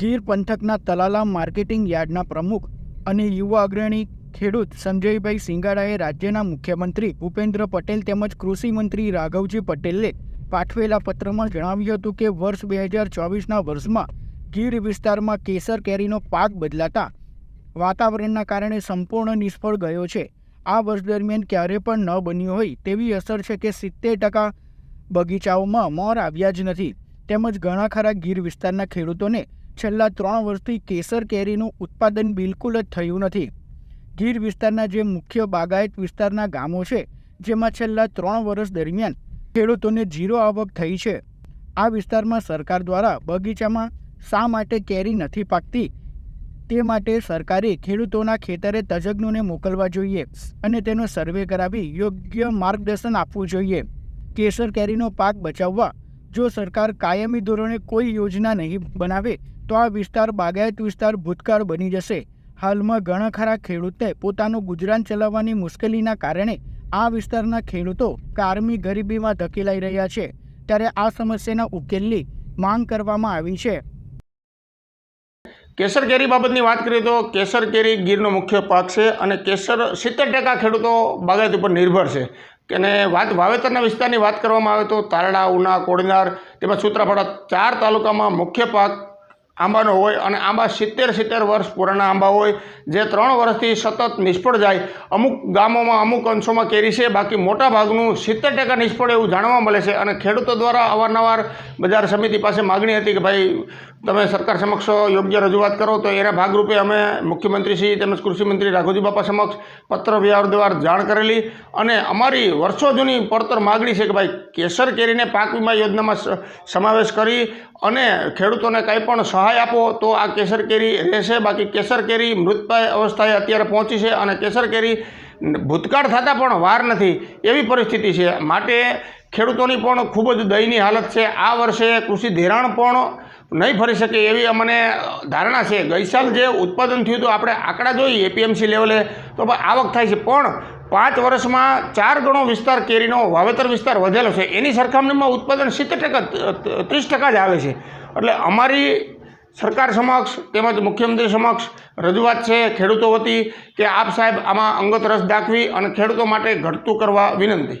ગીર પંથકના તલાલા માર્કેટિંગ યાર્ડના પ્રમુખ અને યુવા અગ્રણી ખેડૂત સંજયભાઈ સિંગાડાએ રાજ્યના મુખ્યમંત્રી ભૂપેન્દ્ર પટેલ તેમજ કૃષિમંત્રી રાઘવજી પટેલે પાઠવેલા પત્રમાં જણાવ્યું હતું કે વર્ષ બે હજાર ચોવીસના વર્ષમાં ગીર વિસ્તારમાં કેસર કેરીનો પાક બદલાતા વાતાવરણના કારણે સંપૂર્ણ નિષ્ફળ ગયો છે. આ વર્ષ દરમિયાન ક્યારે પણ ન બન્યું હોય તેવી અસર છે કે સિત્તેર ટકા બગીચાઓમાં મોર આવ્યા જ નથી. તેમજ ઘણા ખરા ગીર વિસ્તારના ખેડૂતોને છેલ્લા ત્રણ વર્ષથી કેસર કેરીનું ઉત્પાદન બિલકુલ જ થયું નથી. ગીર વિસ્તારના જે મુખ્ય બાગાયત વિસ્તારના ગામો છે, જેમાં છેલ્લા ત્રણ વર્ષ દરમિયાન ખેડૂતોને ઝીરો આવક થઈ છે. આ વિસ્તારમાં સરકાર દ્વારા બગીચામાં શા માટે કેરી નથી પાકતી, તે માટે સરકારે ખેડૂતોના ખેતરે તજજ્ઞોને મોકલવા જોઈએ અને તેનો સર્વે કરાવી યોગ્ય માર્ગદર્શન આપવું જોઈએ. કેસર કેરીનો પાક બચાવવા જો સરકાર કાયમી ધોરણે કોઈ યોજના નહીં બનાવે તો આ વિસ્તાર બાગાયત વિસ્તાર ભૂતકાળ બની જશે. હાલમાં ઘણા ખરા ખેડૂતે પોતાનું ગુજરાન ચલાવવાની મુશ્કેલીના કારણે આ વિસ્તારના ખેડૂતો કારમી ગરીબીમાં ધકેલાઈ રહ્યા છે. ત્યારે આ સમસ્યાના ઉકેલની માંગ કરવામાં આવી છે. કેસર કેરી બાબતની વાત કરીએ તો કેસર કેરી ગીરનો મુખ્ય પાક છે અને કેસર સિત્તેર ટકા ખેડૂતો બાગાયત ઉપર નિર્ભર છે. અને વાત વાવેતરના વિસ્તારની વાત કરવામાં આવે તો તારડા, ઉના કોડનાર તેમજ સૂત્રાપાડા ચાર તાલુકામાં મુખ્ય પાક આંબાનો હોય અને આંબા સિત્તેર સિત્તેર વર્ષ પુરાણા આંબા હોય, જે ત્રણ વર્ષથી સતત નિષ્ફળ જાય. અમુક ગામોમાં, અમુક અંશોમાં કેરી છે, બાકી મોટા ભાગનું સિત્તેર ટકા નિષ્ફળ એવું જાણવા મળે છે. અને ખેડૂતો દ્વારા અવારનવાર બજાર સમિતિ પાસે માગણી હતી કે ભાઈ, તમે સરકાર સમક્ષ યોગ્ય રજૂઆત કરો, તો એના ભાગરૂપે અમે મુખ્યમંત્રીશ્રી તેમજ કૃષિમંત્રી રાઘોજી બાપા સમક્ષ પત્ર વ્યવહાર દ્વારા જાણ કરેલી. અને અમારી વર્ષો જૂની પડતર માગણી છે કે ભાઈ, કેસર કેરીને પાક વીમા યોજનામાં સમાવેશ કરી અને ખેડૂતોને કંઈ પણ સહાય આપો તો આ કેસર કેરી રહેશે. બાકી કેસર કેરી મૃતપાય અવસ્થાએ અત્યારે પહોંચી છે અને કેસર કેરી ભૂતકાળ થતાં પણ વાર નથી. એવી પરિસ્થિતિ છે. માટે ખેડૂતોની પણ ખૂબ જ દયનીય હાલત છે. આ વર્ષે કૃષિ ધિરાણ પણ નહીં ફરી શકે એવી અમને ધારણા છે. ગઈ જે ઉત્પાદન થયું હતું, આપણે આંકડા જોઈએ એપીએમસી લેવલે, તો આવક થાય છે. પણ પાંચ વર્ષમાં ચાર ગણો વિસ્તાર કેરીનો વાવેતર વિસ્તાર વધેલો છે. એની સરખામણીમાં ઉત્પાદન સિત્તેર ટકા ત્રીસ ટકા જ આવે છે. એટલે અમારી સરકાર સમક્ષ તેમજ મુખ્યમંત્રી સમક્ષ રજૂઆત છે ખેડૂતો વતી કે આપ સાહેબ આમાં અંગત રસ દાખવી અને ખેડૂતો માટે ઘટતું કરવા વિનંતી.